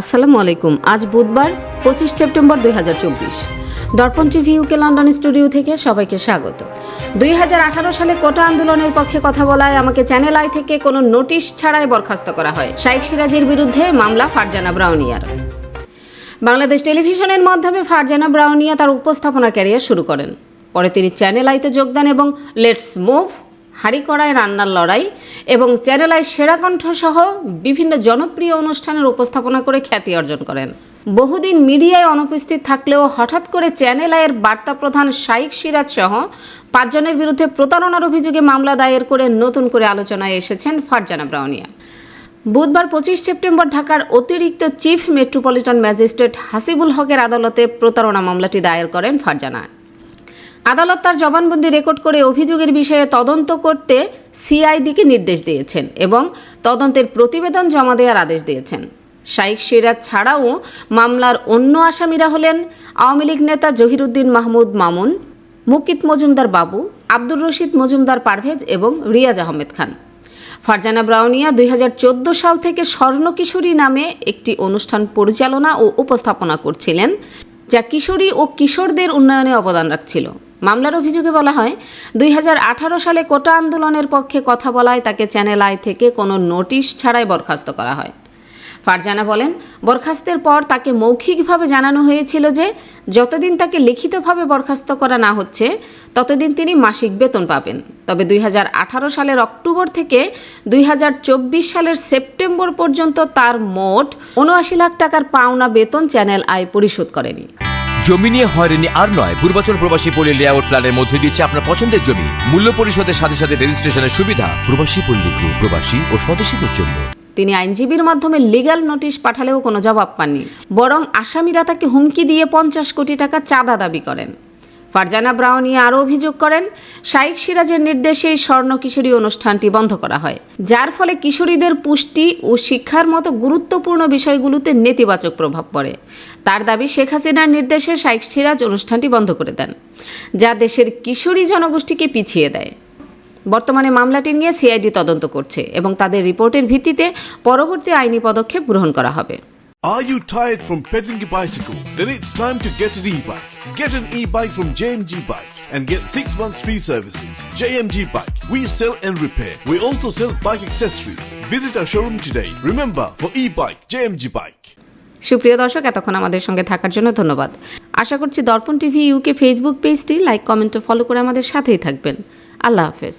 আসসালামু আলাইকুম। আজ বুধবার, পঁচিশ সেপ্টেম্বর দুই হাজার চব্বিশ। দর্পণ টিভি ইউকে লন্ডন স্টুডিও থেকে সবাইকে স্বাগত। দুই হাজার আঠারো সালে কোটা আন্দোলনের পক্ষে কথা বলায় আমাকে চ্যানেল আই থেকে কোনো নোটিশ ছাড়াই বরখাস্ত করা হয়। শাইখ সিরাজের বিরুদ্ধে মামলা ফারজানা ব্রাউনিয়ার। বাংলাদেশ টেলিভিশনের মাধ্যমে ফারজানা ব্রাউনিয়া তার উপস্থাপনা ক্যারিয়ার শুরু করেন। পরে তিনি চ্যানেল আইতে যোগদান এবং লেটস মুভ হাড়ি কড়াই রান্নার লড়াই এবং চ্যানেলায় সেরা কণ্ঠ সহ বিভিন্ন জনপ্রিয় অনুষ্ঠানের উপস্থাপনা করে খ্যাতি অর্জন করেন। বহুদিন মিডিয়ায় অনুপস্থিত থাকলেও হঠাৎ করে চ্যানেল আইয়ের বার্তা প্রধান শাইক সিরাজ সহ পাঁচজনের বিরুদ্ধে প্রতারণার অভিযোগে মামলা দায়ের করে নতুন করে আলোচনায় এসেছেন ফারজানা ব্রাউনিয়া। বুধবার পঁচিশ সেপ্টেম্বর ঢাকার অতিরিক্ত চিফ মেট্রোপলিটন ম্যাজিস্ট্রেট হাসিবুল হকের আদালতে প্রতারণা মামলাটি দায়ের করেন ফারজানা। আদালত তার জবানবন্দি রেকর্ড করে অভিযোগের বিষয়ে তদন্ত করতে সিআইডিকে নির্দেশ দিয়েছেন এবং তদন্তের প্রতিবেদন জমা দেওয়ার আদেশ দিয়েছেন। শাইক সিরাজ ছাড়াও মামলার অন্য আসামিরা হলেন আওয়ামী লীগ নেতা জহিরুদ্দিন মাহমুদ মামুন, মুকিত মজুমদার বাবু, আব্দুর রশিদ মজুমদার পারভেজ এবং রিয়াজ আহমেদ খান। ফারজানা ব্রাউনিয়া দুই হাজার চোদ্দ সাল থেকে স্বর্ণ কিশোরী নামে একটি অনুষ্ঠান পরিচালনা ও উপস্থাপনা করছিলেন, যা কিশোরী ও কিশোরদের উন্নয়নে অবদান রাখছিল। মামলার অভিযোগে বলা হয়, দুই হাজার আঠারো সালে কোটা আন্দোলনের পক্ষে কথা বলায় তাকে চ্যানেল আই থেকে কোনো নোটিশ ছাড়াই বরখাস্ত করা হয়। ফারজানা বলেন, বরখাস্তের পর তাকে মৌখিকভাবে জানানো হয়েছিল যে, যতদিন তাকে লিখিতভাবে বরখাস্ত করা না হচ্ছে, ততদিন তিনি মাসিক বেতন পাবেন। তবে দুই হাজার আঠারো সালের অক্টোবর থেকে দুই হাজার চব্বিশ সালের সেপ্টেম্বর পর্যন্ত তার মোট উনআশি লাখ টাকার পাওনা বেতন চ্যানেল আয় পরিশোধ করেনি। জমি নিয়ে হয়রানি আর নয়, পূর্বাচল প্রবাসী পল্লী লেআউট প্ল্যানের মধ্যে দিচ্ছে আপনার পছন্দের জমি। মূল্য পরিশোধের সাথে সাথে রেজিস্ট্রেশনের সুবিধা, প্রবাসী পল্লী প্রবাসী ও স্বদেশীদের জন্য। তিনি আইনজীবীর মাধ্যমে লিগাল নোটিশ পাঠালেও কোনো জবাব পাননি, বরং আসামিরা তাকে হুমকি দিয়ে পঞ্চাশ কোটি টাকা চাঁদা দাবি করেন। ফারজানা ব্রাউনিয়া আরও অভিযোগ করেন, শাইখ সিরাজের নির্দেশে স্বর্ণ কিশোরী অনুষ্ঠানটি বন্ধ করা হয়, যার ফলে কিশোরীদের পুষ্টি ও শিক্ষার মতো গুরুত্বপূর্ণ বিষয়গুলোতে নেতিবাচক প্রভাব পড়ে। তার দাবি শেখ হাসিনার নির্দেশে শাইখ সিরাজ অনুষ্ঠানটি বন্ধ করে দেন, যা দেশের কিশোরী জনগোষ্ঠীকে পিছিয়ে দেয়। বর্তমানে মামলাটি নিয়ে সিআইডি তদন্ত করছে এবং তাদের রিপোর্টের ভিত্তিতে পরবর্তী আইনি পদক্ষেপ গ্রহণ করা হবে। Are you tired from pedaling a bicycle? Then it's time to get an e-bike. Get an e-bike from JMG Bike and get 6 months free services. JMG Bike. We sell and repair. We also sell bike accessories. Visit our showroom today. Remember, for e-bike, JMG Bike. সুপ্রিয় দর্শক এতক্ষণ আমাদের সঙ্গে থাকার জন্য ধন্যবাদ আশা করছি দর্পণ টিভি ইউকে ফেসবুক পেজটি লাইক কমেন্ট ও ফলো করে আমাদের সাথেই থাকবেন আল্লাহ হাফেজ